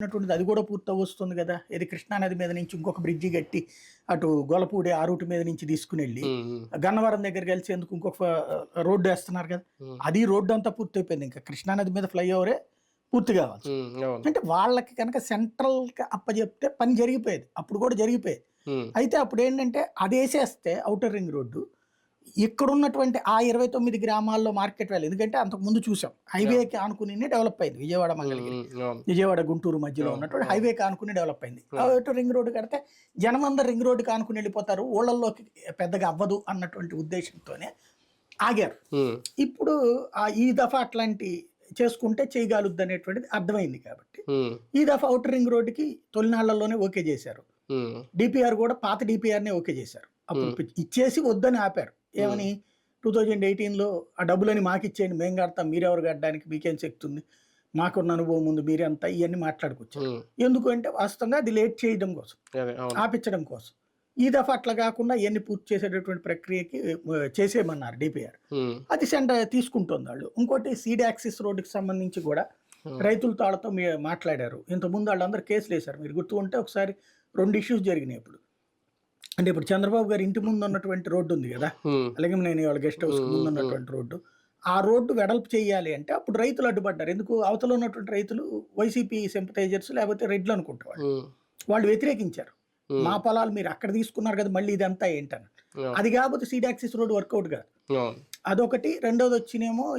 ఉన్నటువంటిది అది కూడా పూర్తి వస్తుంది కదా ఇది కృష్ణానది మీద నుంచి ఇంకొక బ్రిడ్జి కట్టి అటు గొలపూడి ఆ రూట్ మీద నుంచి తీసుకుని వెళ్ళి గన్నవరం దగ్గర కలిసేందుకు ఇంకొక రోడ్డు వేస్తున్నారు కదా. అది రోడ్డు అంతా పూర్తి అయిపోయింది ఇంకా కృష్ణానది మీద ఫ్లైఓవరే పూర్తి కావాలి. అంటే వాళ్ళకి కనుక సెంట్రల్ అప్పచెప్తే పని జరిగిపోయేది. అప్పుడు కూడా జరిగిపోయేది. అయితే అప్పుడు ఏంటంటే అది వేసేస్తే అవుటర్ రింగ్ రోడ్డు ఇక్కడ ఉన్నటువంటి ఆ ఇరవై తొమ్మిది గ్రామాల్లో మార్కెట్ వాల్యూ ఎందుకంటే అంతకు ముందు చూసాం. హైవేకి ఆనుకుని డెవలప్ అయింది. విజయవాడ మంగళగిరి ఉమ్, అవును విజయవాడ గుంటూరు మధ్యలో. ఉన్నటువంటి హైవే కానుకుని డెవలప్ అయింది. రింగ్ రోడ్డు కడితే జనం అందరు రింగ్ రోడ్డు కానుకుని వెళ్ళిపోతారు. ఊళ్ళల్లోకి పెద్దగా అవ్వదు అన్నటువంటి ఉద్దేశంతోనే ఆగారు. ఉమ్, ఇప్పుడు ఆ ఈ దఫా అట్లాంటి చేసుకుంటే చేయగలుగుద్ది అనేటువంటిది అర్థమైంది కాబట్టి ఉమ్, ఈ దఫా అవుటర్ రింగ్ రోడ్డుకి తొలినాళ్ళలోనే ఓకే చేశారు. డిపిఆర్ కూడా పాత డిపిఆర్నే ఓకే చేశారు. అప్పుడు ఇచ్చేసి వద్దని ఆపారు. ఏమని? టూ థౌజండ్ ఎయిటీన్లో ఆ డబ్బులని మాకు ఇచ్చేయండి మేము కడతాం మీరెవరు కట్టడానికి మీకేం శక్తి ఉంది? మాకున్న అనుభవం ఉంది మీరంతా ఇవన్నీ మాట్లాడుకోవచ్చు ఎందుకు అంటే వాస్తవంగా అది లేట్ చేయడం కోసం ఆపించడం కోసం. ఈ దఫా అట్లా కాకుండా ఇవన్నీ పూర్తి చేసేటటువంటి ప్రక్రియకి చేసేయమన్నారు డిపిఆర్. అది సెంటర్ తీసుకుంటుంది వాళ్ళు. ఇంకోటి సీడ్ యాక్సిస్ రోడ్డుకి సంబంధించి కూడా. రైతులతో వాళ్ళతో మాట్లాడారు. ఇంతకుముందు వాళ్ళందరూ కేసులు వేశారు మీరు గుర్తు ఉంటే ఒకసారి రెండు ఇష్యూస్ జరిగినాయి ఇప్పుడు అంటే ఇప్పుడు చంద్రబాబు గారి ఇంటి ముందు ఉన్నటువంటి రోడ్డు ఉంది కదా అలాగే నేను వాళ్ళ గెస్ట్ హౌస్ ముందు ఉన్నటువంటి రోడ్డు. ఆ రోడ్డు వెడల్పు చేయాలి అంటే అప్పుడు రైతులు అడ్డుపడ్డారు. ఎందుకు? అవతల ఉన్నటువంటి రైతులు వైసీపీ సింపటైజర్స్ లేకపోతే రెడ్లు అనుకుంటారు వాళ్ళు వ్యతిరేకించారు. మా పొలాలు మీరు అక్కడ తీసుకున్నారు కదా మళ్ళీ ఇదంతా ఏంటని. అది కాకపోతే సీడ్ యాక్సిస్ రోడ్ వర్కౌట్ కాదు. అదొకటి. రెండోది వచ్చినేమో